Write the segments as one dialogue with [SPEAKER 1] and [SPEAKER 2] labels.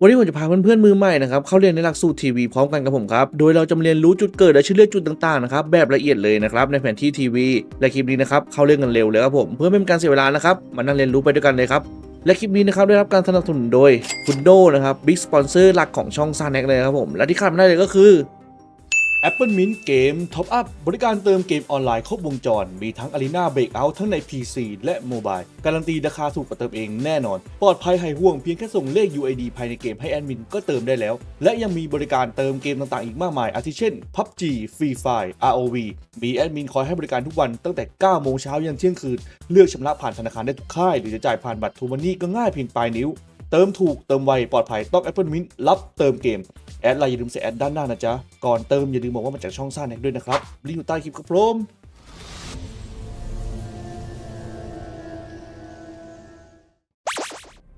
[SPEAKER 1] วันนี้ผมจะพาเพื่อนๆมือใหม่นะครับเข้าเรียนในหลักสูตรทีวีพร้อมกันกับผมครับโดยเราจะมาเรียนรู้จุดเกิดและชื่อเรียกจุดต่างๆนะครับแบบละเอียดเลยนะครับในแผนที่ทีวี และคลิปนี้นะครับเข้าเรื่องกันเร็วเลยครับผมเพื่อไม่เป็นการเสียเวลานะครับมานั่งเรียนรู้ไปด้วยกันเลยครับและคลิปนี้นะครับได้รับการสนับสนุนโดยคุณโดนะครับบิ๊กสปอนเซอร์หลักของช่องซานแน็กเลยครับผมและที่ขาดไม่ได้เลยก็คือ Apple Mint เกม Top Up บริการเติมเกมออนไลน์ครบวงจร มีทั้ง Arena Breakout ทั้งใน PC และ Mobile การันตีราคาถูกกว่าเติมเองแน่นอน ปลอดภัยหายห่วงเพียงแค่ส่งเลข UID ภายในเกมให้แอดมินก็เติมได้แล้ว และยังมีบริการเติมเกมต่างๆ อีกมากมาย อาทิเช่น PUBG Free Fire ROV มีแอดมินคอยให้บริการทุกวันตั้งแต่ 9 โมงเช้ายันเที่ยงคืน เลือกชำระผ่านธนาคารได้ทุกค่าย หรือจะจ่ายผ่านบัตรทูมันนี่ก็ง่ายเพียงปลายนิ้ว เติมถูกเติมไวปลอดภัยต้อง Apple Mint รับเติมเกม แอดไลน์อย่าลืมใส่แอดด้านหน้านะจ๊ะ ก่อนเติมอย่าลืมบอกว่ามาจากช่องซ่าแน็กด้วยนะครับลิงก์อยู่ใต้คลิปครับผม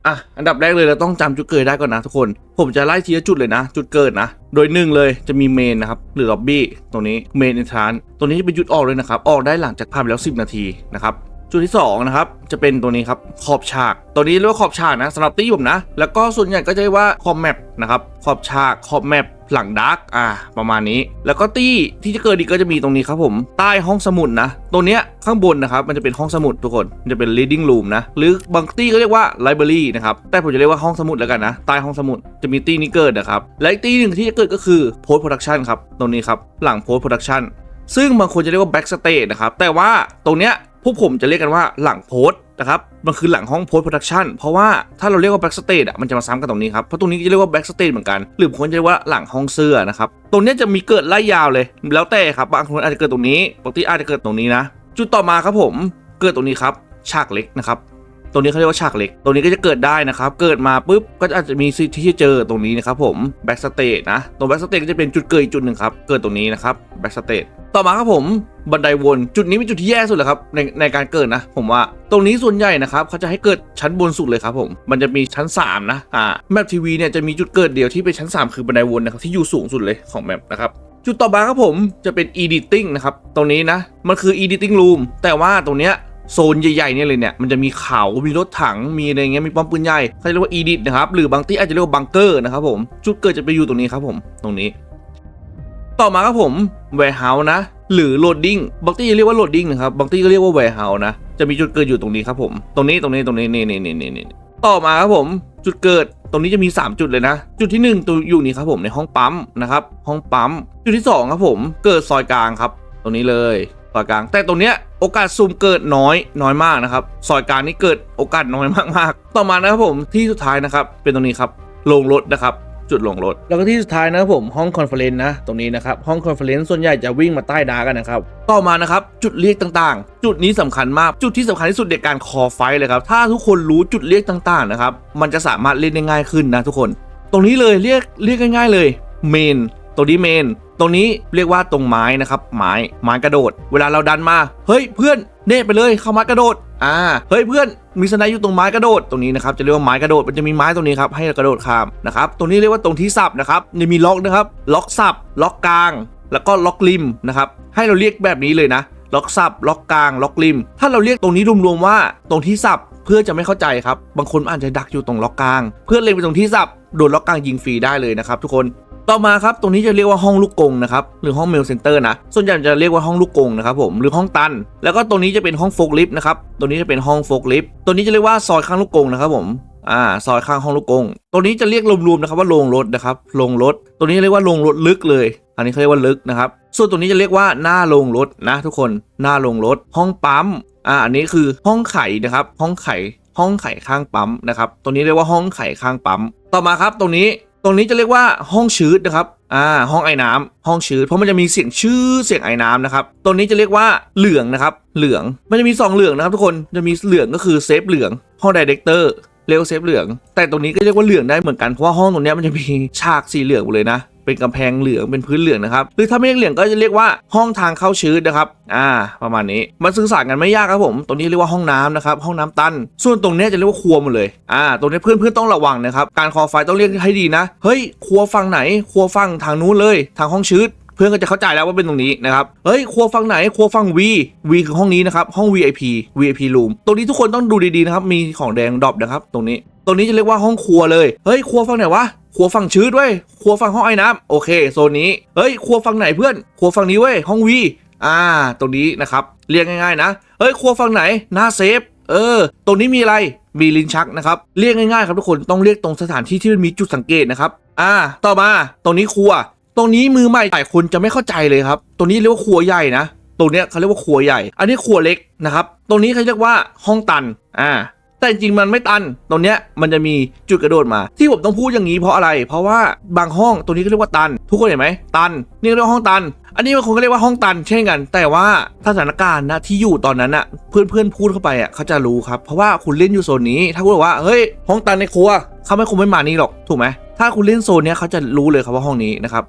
[SPEAKER 1] อะอันดับแรกเลยเราต้องจำจุดเกิดได้ก่อนนะทุกคน ผมจะไล่ทีละจุดเลยนะ จุดเกิดนะ โดยหนึ่งเลยจะมีเมนนะครับหรือล็อบบี้ตรงนี้เมนอินทรานตรงนี้จะเป็นจุดออกเลยนะครับ ออกได้หลังจากผ่านไปแล้ว 10 นาทีนะครับ จุดที่2นะครับจะเป็นตัวนี้ครับขอบฉาก ตัวนี้เรียกว่าขอบฉากนะสำหรับตี้ผมนะ แล้วก็ส่วนใหญ่ก็จะเรียกว่าขอบแมปนะครับขอบฉากขอบแมปหลังดาร์กอ่า ประมาณนี้ แล้วก็ตี้ที่จะเกิดอีกก็จะมีตรงนี้ครับผม ใต้ห้องสมุดนะ ตัวเนี้ยข้างบนนะครับ มันจะเป็นห้องสมุดทุกคน มันจะเป็น reading room นะ หรือบางตี้ก็เรียกว่า library นะครับ แต่ผมจะเรียกว่าห้องสมุดแล้วกันนะ ใต้ห้องสมุดจะมีตี้นี้เกิดนะครับ และตี้หนึ่งที่จะเกิดก็คือ post production ครับ ตรงนี้ครับ หลัง post production ซึ่งบางคนจะเรียกว่า backstage นะครับ แต่ว่าตรงเนี้ย วกผมจะเรียกกันว่าหลังโพสต์นะครับมันคือหลังห้องโพสต์โปรดักชันเพราะว่าถ้าเราเรียกว่าแบ็กสเตจอะมันจะมาซ้ำกันตรงนี้ครับ เพราะตรงนี้จะเรียกว่าแบ็กสเตจเหมือนกัน หรือบางคนจะเรียกว่าหลังห้องเสื้อนะครับ ตรงนี้จะมีเกิดไล่ยาวเลย แล้วแต่ครับบางคนอาจจะเกิดตรงนี้บางทีอาจจะเกิดตรงนี้นะ จุดต่อมาครับผมเกิดตรงนี้ครับฉากเล็กนะครับ ตรงนี้เขาเรียกว่าฉากเหล็ก ตรงนี้ก็จะเกิดได้นะครับ เกิดมาปุ๊บก็อาจจะมีสิทธิ์ที่จะเจอตรงนี้นะครับผมแบ็กสเตจนะ ตรงแบ็กสเตจก็จะเป็นจุดเกิดอีกจุดหนึ่งครับ เกิดตรงนี้นะครับแบ็กสเตจต่อมาครับผมบันไดวนจุดนี้เป็นจุดที่แย่สุดเลยครับในในการเกิดนะ ผมว่าตรงนี้ส่วนใหญ่นะครับเขาจะให้เกิดชั้นบนสุดเลยครับผมมันจะมีชั้น 3 นะอ่าแมปทีวีเนี่ยจะมีจุดเกิดเดียวที่เป็นชั้น 3 คือบันไดวนนะครับที่อยู่สูงสุดเลยของแมปนะครับจุดต่อมาครับผมจะเป็น editing นะครับตรงนี้นะมันคือ editing room แต่ว่าตรงเนี้ย โซนใหญ่ๆเนี่ยเลยเนี่ยมันจะมีเขา มีรถถัง มีอะไรเงี้ย มีป้อมปืนใหญ่เขาเรียกว่า edit นะครับ หรือบางที่อาจจะเรียกว่าบังเกอร์นะครับผม จุดเกิดจะไปอยู่ตรงนี้ครับผม ตรงนี้ ต่อมาครับผม warehouse นะ หรือ loading บางที่เรียกว่า loading นะครับ บางที่ก็เรียกว่า warehouse นะ จะมีจุดเกิดอยู่ตรงนี้ครับผม ตรงนี้ ตรงนี้ ตรงนี้ นี่นี่นี่นี่ต่อมาครับผม จุดเกิด ตรงนี้จะมี 3 จุดเลยนะ จุดที่ 1 ตัวอยู่นี่ครับผม ในห้องปั๊มนะครับ ห้องปั๊ม จุดที่ 2 ครับผม เกิดซอยกลางครับ ตรงนี้เลย ซอยกลาง แต่ตรงเนี้ยโอกาสซูมเกิดน้อยน้อยมากนะครับซอยกลางนี่เกิดโอกาสน้อยมากๆ ต่อมานะครับผมที่สุดท้ายนะครับ เป็นตรงนี้ครับโรงรถนะครับจุดลงรถ แล้วก็ที่สุดท้ายนะครับผมห้องคอนเฟอเรนซ์นะตรงนี้นะครับห้องคอนเฟอเรนซ์ส่วนใหญ่จะวิ่งมาใต้ดาร์กันนะครับต่อมานะครับจุดเรียกต่างๆ จุดนี้สำคัญมากจุดที่สำคัญที่สุดในการคอไฟเลยครับถ้าทุกคนรู้จุดเรียกต่างๆนะครับมันจะสามารถเล่นได้ง่ายขึ้นนะทุกคน ตรงนี้เลยเรียกเรียกง่ายๆเลยเมนตรงนี้เมน ตรงนี้เรียกว่าตรงไม้นะครับไม้ไม้กระโดด เวลาเราดันมา เฮ้ยเพื่อนเน่ไปเลยเข้าม้กระโดดอ่าเฮ้ยเพื่อนมีสไนด์อยู่ตรงไม้กระโดดตรงนี้นะครับจะเรียกว่าไม้กระโดดมันจะมีไม้ตรงนี้ครับให้เรากระโดดข้ามนะครับตรงนี้เรียกว่าตรงที่สับนะครับจะมีล็อกนะครับ ล็อกสับล็อกกลาง แล้วก็ล็อกริมนะครับให้เราเรียกแบบนี้เลยนะ ล็อกสับล็อกกลางล็อกริม ถ้าเราเรียกตรงนี้รวมๆว่าตรงที่สับเพื่อจะไม่เข้าใจครับบางคนอาจจะดักอยู่ตรงล็อกกลาง เพื่อเล็งไปตรงที่สับโดนล็อกกลางยิงฟรีได้เลยนะครับทุกคน ต่อมาครับตรงนี้จะเรียกว่าห้องลูกกงนะครับหรือห้องเมลเซ็นเตอร์นะส่วนใหญ่จะเรียกว่าห้องลูกกงนะครับผมหรือห้องตัน แล้วก็ตรงนี้จะเป็นห้องโฟกลิฟต์นะครับตัวนี้จะเป็นห้องโฟกลิฟต์ตัวนี้จะเรียกว่าซอยข้างลูกกงนะครับผมอ่าซอยข้างห้องลูกกงตัวนี้จะเรียกรวมๆนะครับว่าโรงรถนะครับโรงรถ ตัวนี้เรียกว่าโรงรถลึกเลย อันนี้เขาเรียกว่าลึกนะครับส่วนตัวนี้จะเรียกว่าหน้าโรงรถนะ ทุกคนหน้าโรงรถ ห้องปั๊มอ่าอันนี้คือห้องไข่นะครับ ห้องไข่ห้องไข่ข้างปั๊มนะครับตัวนี้เรียกว่าห้องไข่ข้างปั๊ม ต่อมาครับตรงนี้ รงนี้จะเรียกว่าห้องชืดนะครับอ่าห้องไอ้น้ำห้องชืดเพราะมันจะมีเสียงชื้อเสียงไอ้น้ำนะครับตรงนี้จะเรียกว่าเหลืองนะครับเหลืองมันจะมีสองเหลืองนะครับทุกคนจะมีเหลืองก็คือเซฟเหลืองห้องไดเรคเตอร์ เรียกว่าเซฟเหลือง แต่ตรงนี้ก็เรียกว่าเหลืองได้เหมือนกันเพราะว่าห้องตรงนี้มันจะมีฉากสีเหลืองหมดเลยนะเป็นกำแพงเหลืองเป็นพื้นเหลืองนะครับหรือถ้าไม่เรียกเหลืองก็จะเรียกว่าห้องทางเข้าชื้นนะครับอ่า ประมาณนี้มันสื่อสารกันไม่ยากครับผมตรงนี้เรียกว่าห้องน้ำนะครับห้องน้ำตัน ส่วนตรงนี้จะเรียกว่าครัวหมดเลยอ่าตรงนี้เพื่อนเพื่อนๆต้องระวังนะครับการคอไฟต้องเรียกให้ดีนะเฮ้ยครัวฝั่งไหน ครัวฝั่งทางนู้นเลย ทางห้องชื้น เพื่อนก็จะเข้าใจแล้วว่าเป็นตรงนี้นะครับเฮ้ยครัวฝั่งไหนครัวฝั่ง V V คือห้องนี้นะครับห้อง VIP VIP room ตรงนี้ทุกคนต้องดูดีๆนะครับมีของแดงดรอปนะครับตรงนี้ตรงนี้จะเรียกว่าห้องครัวเลยเฮ้ยครัวฝั่งไหนวะครัวฝั่งชื้นเว้ยครัวฝั่งห้องไอ้น้ำโอเคโซนนี้เฮ้ยครัวฝั่งไหนเพื่อนครัวฝั่งนี้เว้ยห้องวีอ่า ตรงนี้นะครับเรียกง่ายๆนะเฮ้ยครัวฝั่งไหนหน้าเซฟเออ ตรงนี้มีอะไร มีลิ้นชักนะครับ เรียกง่ายๆครับทุกคน ต้องเรียกตรงสถานที่ที่มันมีจุดสังเกตนะครับ อ่า ต่อมา ตรงนี้ครัว ตรงนี้มือใหม่หลายคนจะไม่เข้าใจเลยครับ ตรงนี้เรียกว่าครัวใหญ่นะ ตรงเนี้ยเขาเรียกว่าครัวใหญ่ อันนี้ครัวเล็กนะครับ ตรงนี้เขาเรียกว่าห้องตัน อ่า แต่จริงมันไม่ตัน ตรงเนี้ยมันจะมีจุดกระโดดมา ที่ผมต้องพูดอย่างนี้เพราะอะไร เพราะว่าบางห้องตรงนี้ก็เรียกว่าตัน ทุกคนเห็นไหม ตัน นี่เรียกว่าห้องตัน อันนี้บางคนก็เรียกว่าห้องตัน เช่นกัน แต่ว่าสถานการณ์นะที่อยู่ตอนนั้นอะเพื่อนเพื่อนพูดเข้าไปอะเขาจะรู้ครับ เพราะว่าคุณเล่นอยู่โซนนี้ ถ้าคุณบอกว่า เฮ้ย ห้องตันในครัว เขาไม่คงไม่มานี่หรอก ถูกไหมถ้าคุณเล่นโซนเนี้ยเขาจะรู้เลยครับว่าห้องนี้นะครับ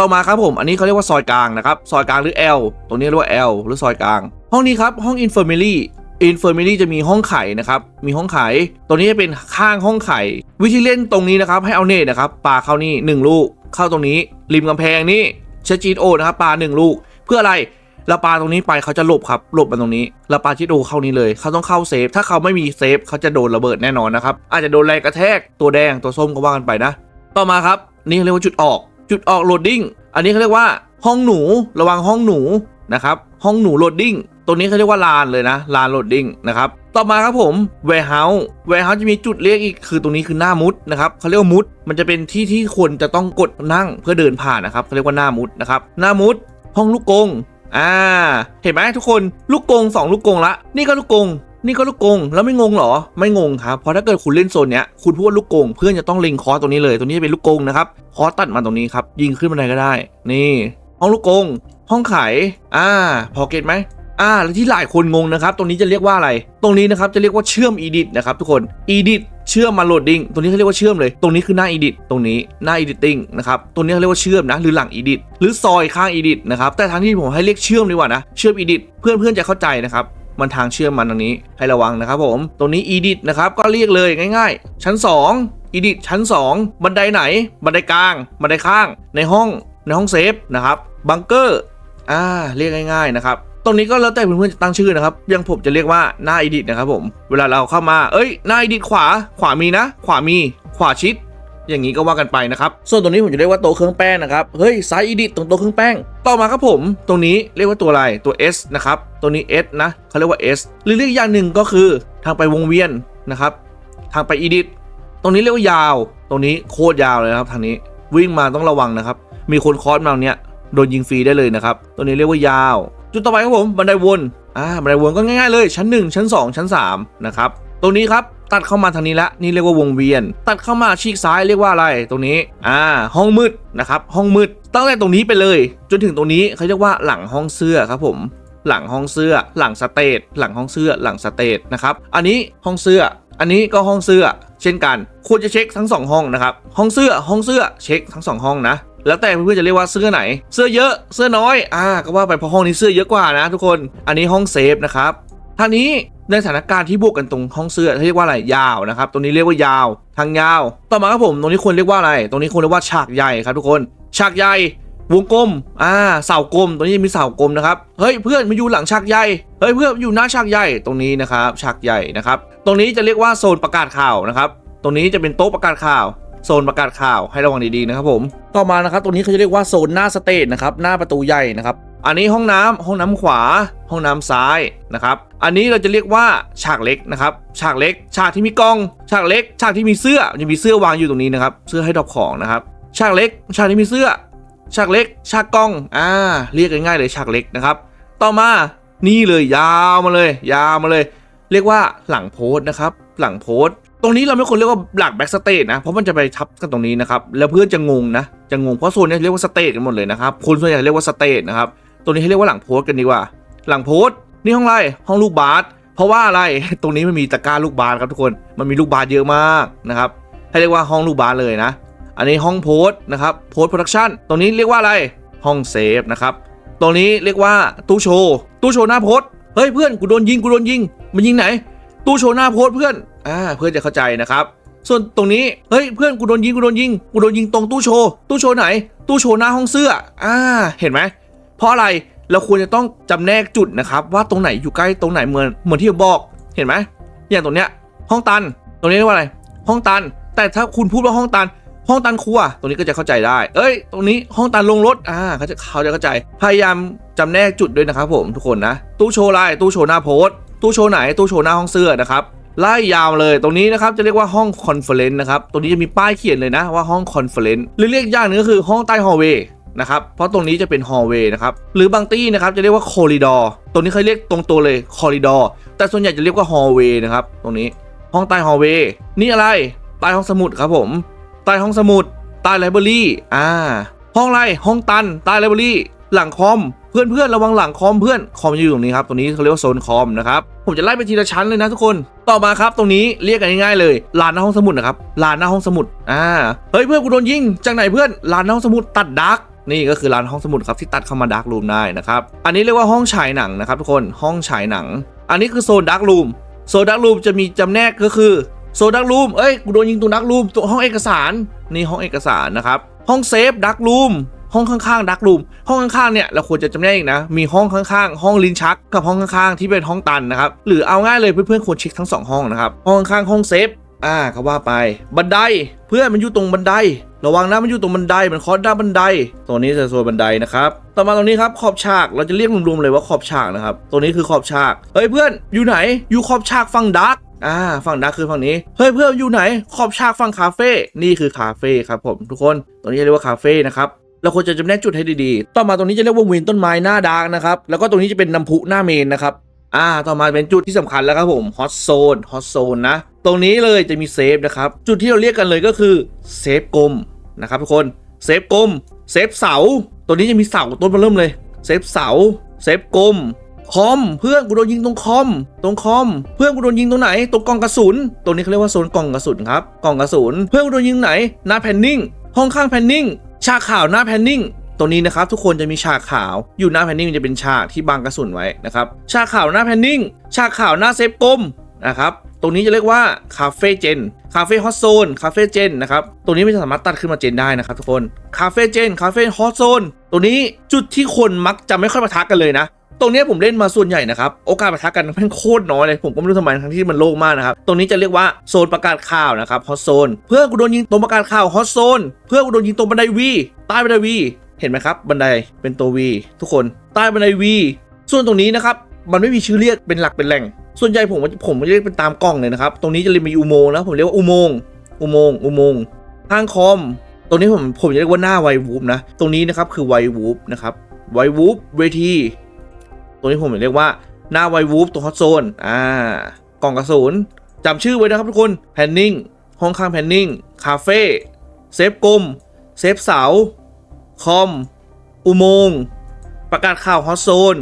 [SPEAKER 1] ต่อมาครับผมอันนี้เขาเรียกว่าซอยกลางนะครับซอยกลางหรือ L ตรงนี้เรียกว่า L หรือซอยกลาง ห้องนี้ครับห้อง Infirmary Infirmary จะมีห้องไข่นะครับ มีห้องไข่ตัวนี้จะเป็นข้างห้องไข่ วิธีเล่นตรงนี้นะครับ ให้เอาเนตนะครับปาเข้านี่หนึ่งลูก เข้าตรงนี้ ริมกำแพงนี่เชจีโอนะครับปาหนึ่งลูก เพื่ออะไรเราปาตรงนี้ไปเขาจะหลบครับหลบมาตรงนี้เราปาชิโอเข้านี้เลยเขาต้องเข้าเซฟ ถ้าเขาไม่มีเซฟเขาจะโดนระเบิดแน่นอนนะครับอาจจะโดนแรงกระแทกตัวแดงตัวส้มก็ว่ากันไปนะ ต่อมาครับนี่เรียกว่าจุดออก จุดออกโหลดดิ้งอันนี้เขาเรียกว่าห้องหนูระวังห้องหนูนะครับห้องหนูโหลดดิ้งตัวนี้เขาเรียกว่าลานเลยนะลานโหลดดิ้งนะครับต่อมาครับผม warehouse warehouse จะมีจุดเรียกอีกคือตรงนี้คือหน้ามุดนะครับเขาเรียกว่ามุด มันจะเป็นที่ที่คนจะต้องกดนั่งเพื่อเดินผ่านนะครับเขาเรียกว่าหน้ามุดนะครับหน้ามุดห้องลูกกงอ่า เห็นไหมทุกคนลูกกงสองลูกกงละ นี่ก็ลูกกง นี่ก็ลูกกงแล้วไม่งงหรอ ไม่งงครับ เพราะถ้าเกิดคุณเล่นโซนเนี้ยคุณพูดว่าลูกกงเพื่อนจะต้องเล็งคอสตรงนี้เลยตรงนี้จะเป็นลูกกงนะครับ คอสตัดมาตรงนี้ครับ ยิงขึ้นบันไดก็ได้ นี่ ห้องลูกกง ห้องไขอ่า พอเก็ตไหมอ่าแล้วที่หลายคนงงนะครับ ตรงนี้จะเรียกว่าอะไร ตรงนี้นะครับจะเรียกว่าเชื่อม edit นะครับทุกคน edit เชื่อมมาโหลดดิ้งตรงนี้เขาเรียกว่าเชื่อมเลย ตรงนี้คือหน้า edit ตรงนี้หน้า editing นะครับตรงนี้เขาเรียกว่าเชื่อมนะ หรือหลัง edit หรือซอยข้าง edit นะครับแต่ทางที่ผมให้เรียกเชื่อมดีกว่านะ เชื่อม edit เพื่อนเพื่อนๆจะเข้าใจนะครับ มันทางเชื่อมมันตรงนี้ให้ระวังนะครับผมตรงนี้ edit นะครับก็เรียกเลยง่าย ๆ ชั้น 2 edit ชั้น 2 บันไดไหน บันไดกลาง บันไดข้าง ในห้องในห้องเซฟนะครับบังเกอร์อ่าเรียกง่าย ๆนะครับตรงนี้ก็แล้วแต่เพื่อนๆจะตั้งชื่อนะครับย่างผมจะเรียกว่าหน้า edit นะครับผม เวลาเราเข้ามา เอ้ย หน้า edit ขวา ขวามีนะ ขวามี ขวาชิด อย่างนี้ก็ว่ากันไปนะครับ ส่วนตรงนี้ผมจะเรียกว่าโต๊ะเครื่องแป้งนะครับ เฮ้ยซ้าย edit ตรงโต๊ะเครื่องแป้ง ต่อมาครับผม ตรงนี้เรียกว่าตัวอะไร ตัว S นะครับ ตัวนี้ S นะเขาเรียกว่า S หรือเรียกอีกอย่างหนึ่งก็คือทางไปวงเวียนนะครับ ทางไป edit ตรงนี้เรียกว่ายาว ตรงนี้โคตรยาวเลยนะครับทางนี้ วิ่งมาต้องระวังนะครับ มีคนคอสมาตรงเนี้ยโดนยิงฟรีได้เลยนะครับ ตัวนี้เรียกว่ายาว จุดต่อไปครับผม บันไดวน อ่า บันไดวนก็ง่ายๆเลย ชั้น 1 ชั้น 2 ชั้น3นะครับ ตรงนี้ครับ ตัดเข้ามาทางนี้ละนี่เรียกว่าวงเวียน ตัดเข้ามาชีกซ้ายเรียกว่าอะไรตรงนี้ อ่า ห้องมืดนะครับ ห้องมืดตั้งแต่ตรงนี้ไปเลย จนถึงตรงนี้เขาเรียกว่าหลังห้องเสื้อครับผม หลังห้องเสื้อ หลังสเตจหลังห้องเสื้อ หลังสเตจนะครับ อันนี้ห้องเสื้อ อันนี้ก็ห้องเสื้อ เช่นกันควรจะเช็คทั้งสองห้องนะครับ ห้องเสื้อ ห้องเสื้อ เช็คทั้งสองห้องนะแล้วแต่เพื่อนๆจะเรียกว่าเสื้อไหน เสื้อเยอะเสื้อน้อย อ่า ก็ว่าไปเพราะห้องนี้เสื้อเยอะกว่านะทุกคน อันนี้ห้องเซฟนะครับ ทางนี้ในสถานการณ์ที่บวกกันตรงห้องเสื้อเรียกว่าอะไรยาวนะครับ ตรงนี้เรียกว่ายาว ทางยาว ต่อมาครับผม ตรงนี้ควรเรียกว่าอะไร ตรงนี้ควรเรียกว่าฉากใหญ่ครับทุกคน ฉากใหญ่วงกลม อ่า เสากลม ตรงนี้มีเสากลมนะครับ เฮ้ยเพื่อนมาอยู่หลังฉากใหญ่ เฮ้ยเพื่อนอยู่หน้าฉากใหญ่ ตรงนี้นะครับ ฉากใหญ่นะครับ ตรงนี้จะเรียกว่าโซนประกาศข่าวนะครับ ตรงนี้จะเป็นโต๊ะประกาศข่าว โซนประกาศข่าวให้ระวังดีๆนะครับผม ต่อมานะครับตรงนี้เขาจะเรียกว่าโซนหน้าสเตจนะครับหน้าประตูใหญ่นะครับอันนี้ห้องน้ำห้องน้ำขวา ห้องน้ำซ้ายนะครับอันนี้เราจะเรียกว่าฉากเล็กนะครับฉากเล็ก ฉากที่มีกล้อง ฉากเล็ก ฉากที่มีเสื้อจะมีเสื้อวางอยู่ตรงนี้นะครับเสื้อให้ดอกของนะครับฉากเล็ก ฉากที่มีเสื้อ ฉากเล็ก ฉากกล้องอ่าเรียกง่ายๆเลยฉากเล็กนะครับต่อมานี่เลยยาวมาเลย ยาวมาเลย เรียกว่าหลังโพสต์นะครับหลังโพส ตรงนี้เราไม่ควรเรียกว่าหลักแบ็กสเตจนะ เพราะมันจะไปทับกันตรงนี้นะครับ แล้วเพื่อนจะงงนะ จะงง เพราะโซนนี้เรียกว่าสเตจกันหมดเลยนะครับ คนส่วนใหญ่เรียกว่าสเตจนะครับตรงนี้ให้เรียกว่าหลังโพสกันดีกว่า หลังโพสนี่ห้องไร ห้องลูกบาสเพราะว่าอะไร ตรงนี้มันมีตะกร้าลูกบาสครับทุกคน มันมีลูกบาสเยอะมากนะครับ ให้เรียกว่าห้องลูกบาสเลยนะ อันนี้ห้องโพสนะครับ โพสโปรดักชั่น ตรงนี้เรียกว่าอะไร ห้องเซฟนะครับ ตรงนี้เรียกว่าตู้โชว์ ตู้โชว์หน้าโพสเฮ้ยเพื่อนกูโดนยิงกูโดนยิง มันยิงไหน ตู้โชว์หน้าโพสเพื่อนอ่าเพื่อนจะเข้าใจนะครับ ส่วนตรงนี้เฮ้ยเพื่อนกูโดนยิงกูโดนยิงกูโดนยิงตรงตู้โชว์ตู้โชว์ไหน ตู้โชว์หน้าห้องเสื้ออ่าเห็นไหมเพราะอะไรเราควรจะต้องจำแนกจุดนะครับ ว่าตรงไหนอยู่ใกล้ตรงไหนเหมือนเหมือนที่ผมบอกเห็นไหมอย่างตรงเนี้ยห้องตันตรงนี้เรียกว่าอะไร ห้องตัน แต่ถ้าคุณพูดว่าห้องตัน ห้องตันครัวตรงนี้ก็จะเข้าใจได้ เอ้ย ตรงนี้ห้องตันลงรถอ่าเขาจะเขาจะเข้าใจ พยายามจำแนกจุดด้วยนะครับผมทุกคนนะ ตู้โชว์ลายตู้โชว์หน้าโพส ตู้โชว์ไหนตู้โชว์หน้าห้องเสื้อนะครับไล่ยาวเลยตรงนี้นะครับจะเรียกว่าห้องคอนเฟอเรนซ์นะครับตรงนี้จะมีป้ายเขียนเลยนะว่าห้องคอนเฟอเรนซ์หรือเรียกอย่างหนึงก็คือห้องใต้ฮอลล์เวย์นะครับเพราะตรงนี้จะเป็นฮอลล์เวย์นะครับหรือบางตี้นะครับจะเรียกว่าคอริดอร์ตรงนี้เขาเรียกตรงตัวเลยคอริดอร์แต่ส่วนใหญ่จะเรียกว่าฮอลล์เวย์นะครับตรงนี้ห้องใต้ฮอลล์เวย์นี่อะไรใต้ห้องสมุดครับผมใต้ห้องสมุดใต้ไลบรารีอ่าห้องอะไรห้องตันใต้ไลบรารีหลังคอม เพื่อนเพื่อนๆระวังหลังคอมเพื่อนคอมจะอยู่ตรงนี้ครับตรงนี้เขาเรียกว่าโซนคอมนะครับผมจะไล่ไปทีละชั้นเลยนะทุกคนต่อมาครับตรงนี้เรียกกันง่ายๆเลยลานหน้าห้องสมุดนะครับลานหน้าห้องสมุดอ่าเฮ้ยเพื่อนกูโดนยิงจากไหนเพื่อนลานหน้าห้องสมุดตัดดาร์กนี่ก็คือลานห้องสมุดครับที่ตัดเข้ามาดาร์กรูมได้นะครับอันนี้เรียกว่าห้องฉายหนังนะครับทุกคนห้องฉายหนัง อันนี้คือโซนดาร์กรูมโซนดาร์กรูมจะมีจำแนกก็คือโซนดักรูมเอ้ยกูโดนยิงตรงดักรูมตัวห้องเอกสารนี่ห้องเอกสารนะครับห้องเซฟดักรูม ห้องข้างๆดักรูมห้องข้างๆเนี่ยเราควรจะจำแนกอีกนะ มีห้องข้างๆ ห้องลิ้นชัก กับห้องข้างๆ ที่เป็นห้องตันนะครับ หรือเอาง่ายเลยเพื่อนๆควรเช็คทั้งสองห้องนะครับ ห้องข้างๆห้องเซฟอ่าก็ว่าไป บันไดเพื่อนมันอยู่ตรงบันได ระวังนะมันอยู่ตรงบันไดมันคอดด้านบันไดตรงนี้จะโซนบันไดนะครับต่อมาตรงนี้ครับขอบฉากเราจะเรียกรวมๆเลยว่าขอบฉากนะครับตรงนี้คือขอบฉากเฮ้ยเพื่อนอยู่ไหนอยู่ขอบฉากฝั่งดาร์กอ่าฝั่งดาร์กคือฝั่งนี้เฮ้ยเพื่อนอยู่ไหนขอบฉากฝั่งคาเฟ่นี่คือคาเฟ่ครับผมทุกคนตรงนี้เรียกว่าคาเฟ่นะครับ เราควรจะจำแนกจุดให้ดีๆ ต่อมาตรงนี้จะเรียกว่าเวนต้นไม้หน้าดาร์กนะครับ แล้วก็ตรงนี้จะเป็นน้ำพุหน้าเมนนะครับ อ่า ต่อมาเป็นจุดที่สำคัญแล้วครับผมฮอตโซนฮอตโซนนะ ตรงนี้เลยจะมีเซฟนะครับ จุดที่เราเรียกกันเลยก็คือเซฟกลมนะครับทุกคน เซฟกลม เซฟเสา ตัวนี้จะมีเสาต้นมาเริ่มเลย เซฟเสา เซฟกลม คอม เพื่อนกูโดนยิงตรงคอม ตรงคอม เพื่อนกูโดนยิงตรงไหน ตรงกล่องกระสุน ตรงนี้เขาเรียกว่าโซนกล่องกระสุนครับกล่องกระสุน เพื่อนกูโดนยิงไหน หน้าแพนนิ่ง ห้องข้างแพนนิ่ง ฉากขาวหน้าแพนนิ่งตัวนี้นะครับทุกคนจะมีฉากขาวอยู่หน้าแพนนิ่งจะเป็นฉากที่บังกระสุนไว้นะครับฉากขาวหน้าแพนนิ่งฉากขาวหน้าเซฟกลมนะครับตรงนี้จะเรียกว่าคาเฟ่เจนคาเฟ่ฮอตโซนคาเฟ่เจนนะครับตัวนี้ไม่สามารถตัดขึ้นมาเจนได้นะครับทุกคนคาเฟ่เจนคาเฟ่ฮอตโซนตัวนี้จุดที่คนมักจะไม่ค่อยปะทะกันเลยนะ ตรงนี้ผมเล่นมาส่วนใหญ่นะครับ โอกาสปะทะกันแม่งโคตรน้อยเลย ผมก็ไม่รู้ทำไมทั้งที่มันโล่งมากนะครับ ตรงนี้จะเรียกว่าโซนประกาศข่าวนะครับฮอตโซน เพื่อนกูโดนยิงตรงประกาศข่าวฮอตโซน เพื่อนกูโดนยิงตรงบันไดวีใต้บันไดวี เห็นไหมครับ บันไดเป็นตัว V ทุกคนใต้บันได V ส่วนตรงนี้นะครับมันไม่มีชื่อเรียกเป็นหลักเป็นแหล่ง ส่วนใหญ่ผมผมเรียกเป็นตามกล้องเลยนะครับ ตรงนี้จะเรียกมีอุโมงค์นะผมเรียกว่าอุโมงค์อุโมงค์อุโมงค์ข้างคอม ตรงนี้ผมผมจะเรียกว่าหน้าไววูฟนะ ตรงนี้นะครับคือไววูฟนะครับไววูฟเวที ตรงนี้ผมเรียกว่าหน้าไววูฟตรงฮอตโซนอ่ากล่องกระสุนจำชื่อไว้นะครับทุกคนแพนนิ่งห้องข้างแพนนิ่งคาเฟ่เซฟกลมเซฟเสา คอม อุโมงค์ประกาศข่าวฮอตโซน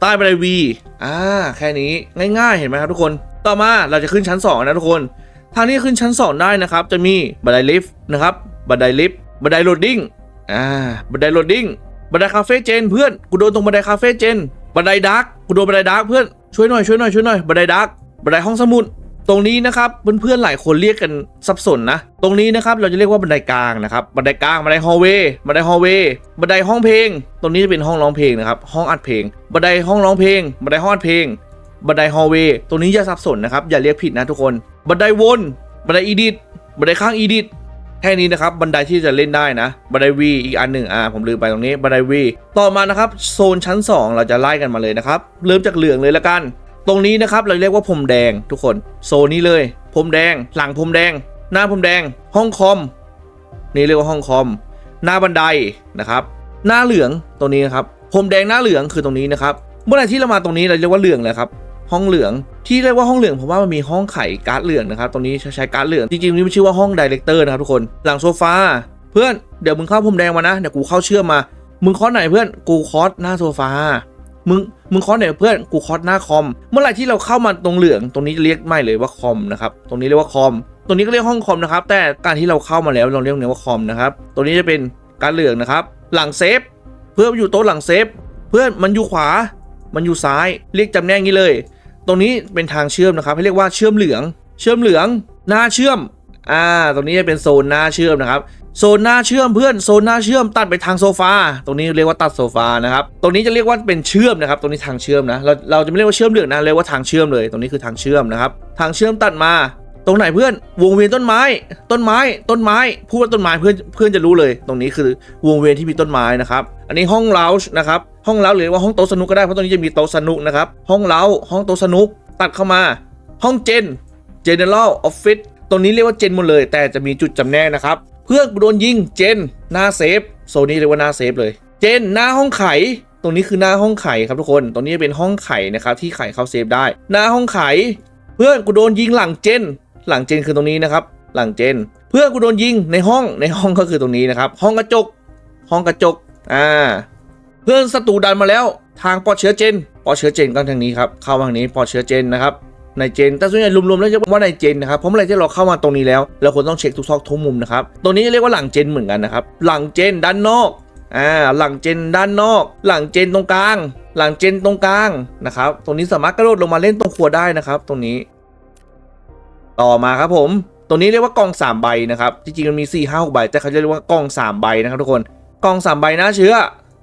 [SPEAKER 1] ใต้บันไดวีอ่าแค่นี้ง่ายๆเห็นไหมครับทุกคน ต่อมาเราจะขึ้นชั้น 2 นะทุกคน ทางนี้ขึ้นชั้น 2 ได้นะครับ จะมีบันไดลิฟต์นะครับบันไดลิฟต์บันไดโหลดดิ้งอ่าบันไดโหลดดิ้งบันไดคาเฟ่เจนเพื่อนกูโดนตรงบันไดคาเฟ่เจน บันไดดาร์กกูโดนบันไดดาร์กเพื่อนช่วยหน่อยช่วยหน่อยช่วยหน่อยบันไดดาร์กบันไดห้องสมุดตรงนี้นะครับเพื่อนๆหลายคนเรียกกันสับสนนะ ตรงนี้นะครับเราจะเรียกว่าบันไดกลางนะครับบันไดกลางบันไดฮอลเวย์บันไดฮอลเวย์บันไดห้องเพลง ตรงนี้จะเป็นห้องร้องเพลงนะครับห้องอัดเพลง บันไดห้องร้องเพลง บันไดห้องอัดเพลง บันไดฮอลเวย์ตรงนี้อย่าสับสนนะครับอย่าเรียกผิดนะทุกคน บันไดวน บันไดอีดิทบันไดข้างอีดิท แค่นี้นะครับบันไดที่จะเล่นได้นะบันไดวีอีกอันหนึ่งอ่าผมลืมไปตรงนี้บันไดวีต่อมานะครับโซนชั้น 2 เราจะไล่กันมาเลยนะครับเริ่มจากเหลืองเลยละกัน ตรงนี้นะครับเราเรียกว่าพรมแดงทุกคนโซนนี้เลยพรมแดง หลังพรมแดง หน้าพรมแดง ห้องคอม นี่เรียกว่าห้องคอม หน้าบันไดนะครับ หน้าเหลืองตรงนี้นะครับพรมแดงหน้าเหลืองคือตรงนี้นะครับเมื่อไหร่ที่เรามาตรงนี้เราเรียกว่าเหลืองเลยครับ ห้องเหลือง ที่เรียกว่าห้องเหลืองเพราะว่ามันมีห้องไขการ์ดเหลืองนะครับตรงนี้ใช้การ์ดเหลืองจริงๆนี่มันชื่อว่าห้องดีเลกเตอร์นะครับทุกคนหลังโซฟาเพื่อนเดี๋ยวมึงเข้าพรมแดงมานะเดี๋ยวกูเข้าเชื่อมมา มึงคอสไหนเพื่อนกูคอสหน้าโซฟามึงมึงคอสไหนเพื่อนกูคอสหน้าคอม เมื่อไหร่ที่เราเข้ามาตรงเหลือง ตรงนี้จะเรียกไม่เลยว่าคอมนะครับตรงนี้เรียกว่าคอมตรงนี้ก็เรียกห้องคอมนะครับแต่การที่เราเข้ามาแล้วเราเรียกเนี่ยว่าคอมนะครับตรงนี้จะเป็นการเหลืองนะครับหลังเซฟเพื่อนมันอยู่โต๊ะหลังเซฟ เพื่อนมันอยู่ขวา มันอยู่ซ้าย เรียกจำแนกงี้เลย ตรงนี้เป็นทางเชื่อมนะครับให้เรียกว่าเชื่อมเหลือง เชื่อมเหลืองหน้าเชื่อมอ่าตรงนี้จะเป็นโซนหน้าเชื่อมนะครับโซนหน้าเชื่อมเพื่อนโซนหน้าเชื่อมตัดไปทางโซฟาตรงนี้เรียกว่าตัดโซฟานะครับตรงนี้จะเรียกว่าเป็นเชื่อมนะครับ ตรงนี้ทางเชื่อมนะเราเราจะไม่เรียกว่าเชื่อมเหลืองนะเรียกว่าทางเชื่อมเลย ตรงนี้คือทางเชื่อมนะครับ ทางเชื่อมตัดมา ตรงไหนเพื่อนวงเวียนต้นไม้ ต้นไม้ต้นไม้พูดว่าต้นไม้เพื่อนเพื่อนจะรู้เลย ตรงนี้คือวงเวียนที่มีต้นไม้นะครับอันนี้ห้องเลาชนะครับห้องเลาหรือว่าห้องโต๊ะสนุกก็ได้เพราะตรงนี้จะมีโต๊ะสนุกนะครับห้องเลาห้องโต๊ะสนุกตัดเข้ามา ห้องเจน General Office ตรงนี้เรียกว่าเจนหมดเลย แต่จะมีจุดจำแนกนะครับ เพื่อนกูโดนยิงเจนหน้าเซฟโซนนี้เรียกว่าหน้าเซฟเลย เจนหน้าห้องไขตรงนี้คือหน้าห้องไข่ครับทุกคน ตรงนี้เป็นห้องไข่นะครับที่ไข่เข้าเซฟได้ หน้าห้องไข่เพื่อนกูโดนยิงหลังเจน หลังเจนคือตรงนี้นะครับ หลังเจน เพื่อนกูโดนยิงในห้องในห้องก็คือตรงนี้นะครับ ห้องกระจก ห้องกระจกอ่าเพื่อนศัตรูดันมาแล้ว ทางปอดเชื้อเจนปอดเชื้อเจนก็ทางนี้ครับเข้ามาทางนี้ปอดเชื้อเจนนะครับในเจนแต่ส่วนใหญ่รวมๆแล้วจะว่าในเจนนะครับเพราะเมื่อไรที่เราเข้ามาตรงนี้แล้วเราควรต้องเช็คทุกซอกทุกมุมนะครับตรงนี้เรียกว่าหลังเจนเหมือนกันนะครับหลังเจนด้านนอกอ่าหลังเจนด้านนอก หลังเจนตรงกลาง หลังเจนตรงกลางนะครับตรงนี้สามารถกระโดดลงมาเล่นตรงครัวได้นะครับ ตรงนี้ ต่อมาครับผม ตัวนี้เรียกว่ากล่อง 3 ใบนะครับ จริงๆมันมี4 5 6ใบ แต่เขาจะเรียกว่ากล่อง 3 ใบนะครับทุกคนกล่อง 3 ใบหน้าเชื้อ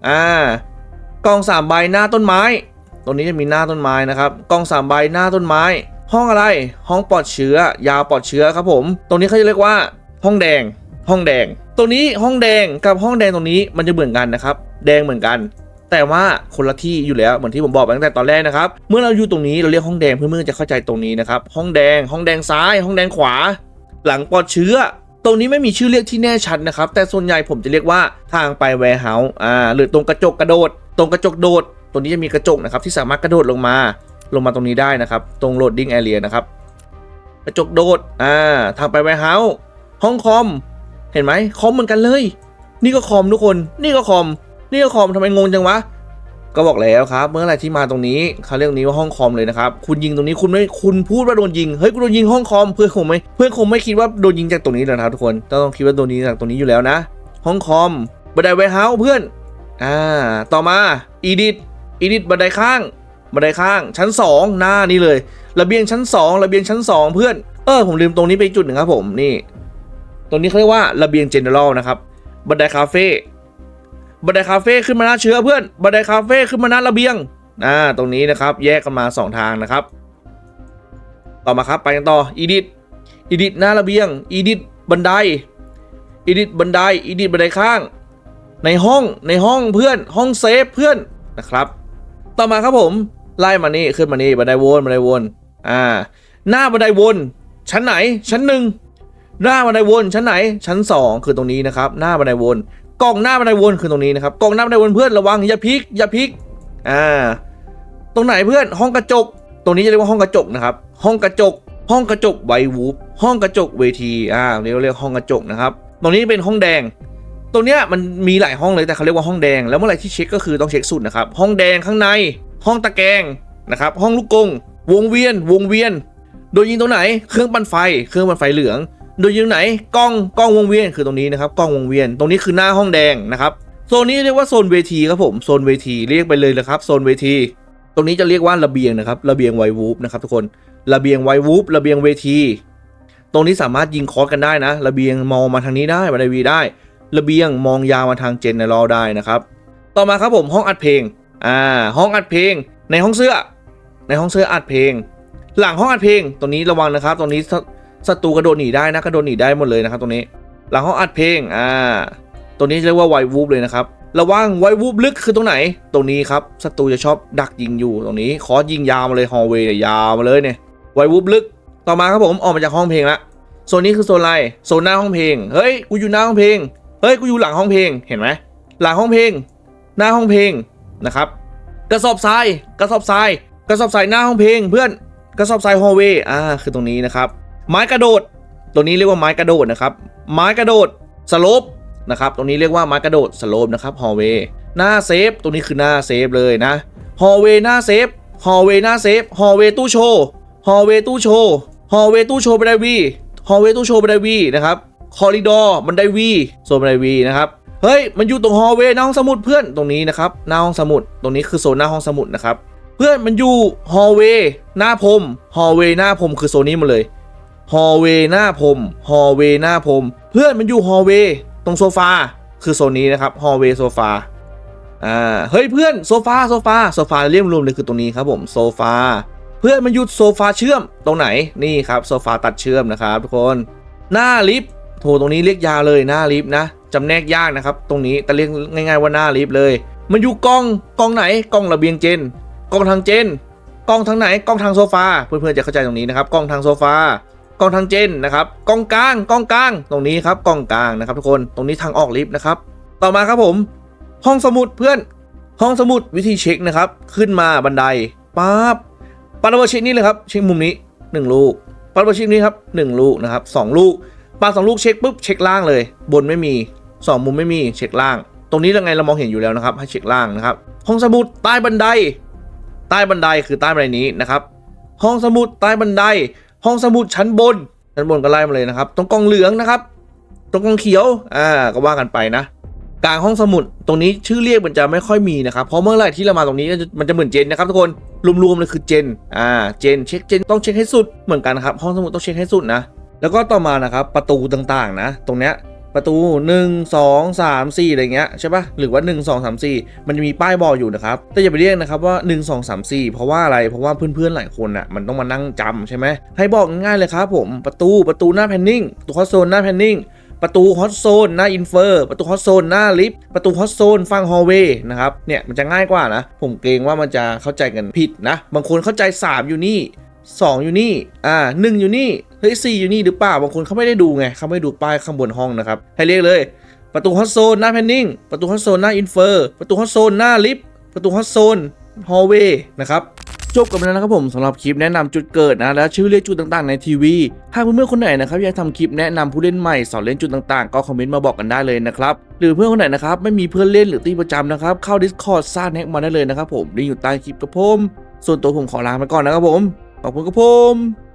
[SPEAKER 1] อ่ากล่อง 3 ใบหน้าต้นไม้ตรงนี้จะมีหน้าต้นไม้นะครับกล่อง 3 ใบหน้าต้นไม้ ห้องอะไร ห้องปลอดเชื้อ ยาปลอดเชื้อครับผม ตรงนี้เขาจะเรียกว่า ห้องแดง ห้องแดงตรงนี้ห้องแดงกับห้องแดงตรงนี้มันจะเหมือนกันนะครับ แดงเหมือนกัน แต่ว่าคนละที่อยู่แล้วเหมือนที่ผมบอกไปตั้งแต่ตอนแรกนะครับ เมื่อเราอยู่ตรงนี้เราเรียกห้องแดงเพื่อนๆจะเข้าใจตรงนี้นะครับ ห้องแดง ห้องแดงซ้าย ห้องแดงขวา หลังปลอดเชื้อ ตรงนี้ไม่มีชื่อเรียกที่แน่ชัดนะครับ แต่ส่วนใหญ่ผมจะเรียกว่าทางไปแวร์เฮาส์อ่าหรือตรงกระจกกระโดด ตรงกระจกโดด ตรงนี้จะมีกระจกนะครับที่สามารถกระโดดลงมา ลงมาตรงนี้ได้นะครับ ตรงโหลดดิ้งแอเรียนะครับกระจกโดดอ่าทางไปแวร์เฮาส์ห้องคอม เห็นไหมคอมเหมือนกันเลย นี่ก็คอมทุกคน นี่ก็คอม นี่ก็คอมทำไมงงจังวะ ก็บอกแล้วครับ เมื่อไหรที่มาตรงนี้เขาเรียกนี้ว่าห้องคอมเลยนะครับ คุณยิงตรงนี้คุณไม่คุณพูดว่าโดนยิง เฮ้ยกูโดนยิงห้องคอมเพื่อนคงไม่เพื่อนคงไม่คิดว่าโดนยิงจากตรงนี้เลยนะครับทุกคนต้องคิดว่าโดนยิงจากตรงนี้อยู่แล้วนะ ห้องคอมบันไดไวเฮาส์เพื่อน อ่า ต่อมาอีดิทอีดิทบันไดข้างบันไดข้างชั้น 2 หน้านี่เลย ระเบียงชั้น 2 ระเบียงชั้น 2 เพื่อน เออผมลืมตรงนี้ไปจุดหนึ่งครับผมนี่ ตรงนี้เขาเรียกว่าระเบียงเจเนอเรลนะครับ บันไดคาเฟ่ บันไดคาเฟ่ขึ้นมาหน้าเชื้อเพื่อน บันไดคาเฟ่ขึ้นมาหน้าระเบียงอ่าตรงนี้นะครับ แยกกันมา 2 ทางนะครับ ต่อมาครับไปกันต่ออีดิทอีดิทหน้าระเบียงอีดิทบันไดอีดิทบันไดอีดิทบันไดข้าง ในห้องในห้องเพื่อนห้องเซฟเพื่อนนะครับ ต่อมาครับผมไล่มานี่ขึ้นมานี่บันไดวนบันไดวนอ่า หน้าบันไดวนชั้นไหนชั้นหนึ่งหน้าบันไดวนชั้นไหนชั้น 2 คือตรงนี้นะครับ หน้าบันไดวน กล่องหน้าบันไดวนคือตรงนี้นะครับกล่องหน้าบันไดวนเพื่อนระวังอย่าพลิกอย่าพลิกอ่าตรงไหนเพื่อนห้องกระจก ตรงนี้จะเรียกว่าห้องกระจกนะครับ ห้องกระจก ห้องกระจกไววูฟห้องกระจกเวทีอ่าเรียกเรียกห้องกระจกนะครับ ตรงนี้เป็นห้องแดง ตรงเนี้ยมันมีหลายห้องเลยแต่เขาเรียกว่าห้องแดง แล้วเมื่อไหร่ที่เช็คก็คือต้องเช็คสุดนะครับ ห้องแดงข้างใน ห้องตะแกรงนะครับ ห้องลูกกงวงเวียน วงเวียน โดยยิงตรงไหน เครื่องปั่นไฟ เครื่องปั่นไฟเหลือง โดยยิงไหนกล้องกล้องวงเวียนคือตรงนี้นะครับกล้องวงเวียน ตรงนี้คือหน้าห้องแดงนะครับโซนนี้เรียกว่าโซนเวทีครับผมโซนเวทีเรียกไปเลยนะครับโซนเวที ตรงนี้จะเรียกว่าระเบียงนะครับระเบียงไววูฟนะครับทุกคนระเบียงไววูฟระเบียงเวที ตรงนี้สามารถยิงคอร์สกันได้นะ ระเบียงมองมาทางนี้ได้มาในวีได้ ระเบียงมองยาวมาทางเจนในรอได้นะครับต่อมาครับผมห้องอัดเพลงอ่าห้องอัดเพลง ในห้องเสื้อ ในห้องเสื้ออัดเพลง หลังห้องอัดเพลงตรงนี้ระวังนะครับตรงนี้ ศัตรูกระโดดหนีได้นะกระโดดหนีได้หมดเลยนะครับตรงนี้ หลังห้องอัดเพลงอ่าตัวนี้เรียกว่าไววูฟเลยนะครับระวังไววูฟลึกคือตรงไหน ตรงนี้ครับศัตรูจะชอบดักยิงอยู่ตรงนี้คอยิงยาวมาเลยฮอลเวย์เนี่ยยาวมาเลยเนี่ยไววูฟลึกต่อมาครับผมออกมาจากห้องเพลงละโซนนี้คือโซนอะไรโซนหน้าห้องเพลงเฮ้ยกูอยู่หน้าห้องเพลงเฮ้ยกูอยู่หลังห้องเพลงเห็นไหมหลังห้องเพลง หน้าห้องเพลงนะครับกระสอบทรายกระสอบทรายกระสอบทรายหน้าห้องเพลง เพื่อนกระสอบทรายฮอลเวย์อ่าคือตรงนี้นะครับ ไม้กระโดด ตัวนี้เรียกว่าไม้กระโดดนะครับ ไม้กระโดดสโลปนะครับตรงนี้เรียกว่าไม้กระโดดสโลปนะครับฮอลเวย์หน้าเซฟตรงนี้คือหน้าเซฟเลยนะฮอลเวย์หน้าเซฟฮอลเวย์หน้าเซฟฮอลเวย์ตู้โชว์ฮอลเวย์ตู้โชว์ฮอลเวย์ตู้โชว์บันไดวีฮอลเวย์ตู้โชว์บันไดวีนะครับคอริดอร์บันไดวีโซนบันไดวีนะครับเฮ้ยมันอยู่ตรงฮอลเวย์หน้าห้องสมุดเพื่อนตรงนี้นะครับหน้าห้องสมุดตรงนี้คือโซนหน้าห้องสมุดนะครับเพื่อนมันอยู่ฮอลเวย์หน้าพรมฮอลเวย์หน้าพรมคือโซนนี้หมาเลย ฮอลเวหน้าพรมฮอลเวหน้าพรมเพื่อนมันอยู่ฮอลเวตรงโซฟาคือโซนนี้นะครับฮอลเวโซฟาอ่าเฮ้ยเพื่อนโซฟาโซฟาโซฟาเรียกรวมเลยคือตรงนี้ครับผมโซฟาเพื่อนมันหยุดโซฟาเชื่อมตรงไหนนี่ครับโซฟาตัดเชื่อมนะครับทุกคนหน้าลิฟต์โถตรงนี้เรียกยาวเลยหน้าลิฟต์นะจำแนกยากนะครับ ตรงนี้แต่เรียกง่าย ๆว่าหน้าลิฟต์เลย มันอยู่กล้องกล้องไหนกล้องระเบียงเจนกล้องทางเจนกล้องทางไหนกล้องทางโซฟาเพื่อนๆจะเข้าใจตรงนี้นะครับกล้องทางโซฟา กองทางเจนนะครับกองกลางกองกลาง ตรงนี้ครับกองกลางนะครับทุกคนตรงนี้ทางออกลิฟต์นะครับ ต่อมาครับผม ห้องสมุดเพื่อนห้องสมุดวิธีเช็คนะครับ ขึ้นมาบันไดปั๊บปาระเบิดเช็คนี่เลยครับเช็คมุมนี้หนึ่งลูกปาระเบิดเช็คนี้ครับหนึ่งลูกนะครับสองลูกปาสองลูกเช็คปุ๊บเช็คล่างเลย บนไม่มีสองมุมไม่มีเช็คล่าง ตรงนี้ยังไงเรามองเห็นอยู่แล้วนะครับ ให้เช็คล่างนะครับ ห้องสมุดใต้บันได ใต้บันไดคือใต้บันไดนี้นะครับ ห้องสมุดใต้บันได ห้องสมุดชั้นบน ชั้นบนก็ไล่มาเลยนะครับ ตรงกองเหลืองนะครับ ตรงกองเขียว อ่า ก็ว่ากันไปนะ กลางห้องสมุด ตรงนี้ชื่อเรียกมันจะไม่ค่อยมีนะครับ เพราะเมื่อไหร่ที่เรามาตรงนี้มันจะเหมือนเจนนะครับทุกคน รวมๆเลยคือเจน อ่า เจน เช็ค เจน ต้องเช็คให้สุด เหมือนกันครับ ห้องสมุดต้องเช็คให้สุดนะ แล้วก็ต่อมานะครับ ประตูต่างๆ นะ ตรงเนี้ย ประตู 1 2 3 4อะไรเงี้ยใช่ปะหรือว่า 1 2 3 4 มันจะมีป้ายบอกอยู่นะครับ แต่อย่าไปเรียกนะครับว่า 1 2 3 4 เพราะว่าอะไรเพราะว่าเพื่อนๆหลายคนอะมันต้องมานั่งจำใช่ไหมให้บอกง่ายๆเลยครับผมประตูประตูหน้าแพนนิ่งประตูคอสโซนหน้าแพนนิ่งประตูฮอตโซนหน้าอินเฟอร์ประตูฮอตโซนหน้าลิฟต์ประตูฮอตโซนฝั่งฮอลเวย์นะครับเนี่ยมันจะง่ายกว่านะ ผมเกรงว่ามันจะเข้าใจกันผิดนะ บางคนเข้าใจ 3 อยู่นี่ 2 อยู่นี่ อ่าหนึ่งอยู่นี่เฮ้ยสี่อยู่นี่หรือเปล่าบางคนเขาไม่ได้ดูไงเขาไม่ดูป้ายข้างบนห้องนะครับ ให้เรียกเลย ประตูฮอตโซนหน้าแพนนิ่งประตูฮอตโซนหน้าอินเฟอร์ประตูฮอตโซนหน้าลิฟต์ประตูฮอตโซนฮอลเวย์นะครับจบกันไปแล้วนะครับผมสำหรับคลิปแนะนำจุดเกิดนะและชื่อเรียกจุดต่างๆในทีวีหากเพื่อนๆคนไหนนะครับอยากทำคลิปแนะนำผู้เล่นใหม่สอนเล่นจุดต่างๆ ก็คอมเมนต์มาบอกกันได้เลยนะครับหรือเพื่อนคนไหนนะครับไม่มีเพื่อนเล่นหรือตีประจำนะครับเข้า Discord สร้างแฮกมาได้เลยนะครับผมลิงก์อยู่ใต้คลิปกับผมส่วนตัวผมขอลาไปก่อนนะครับผม ขอบคุณครับผม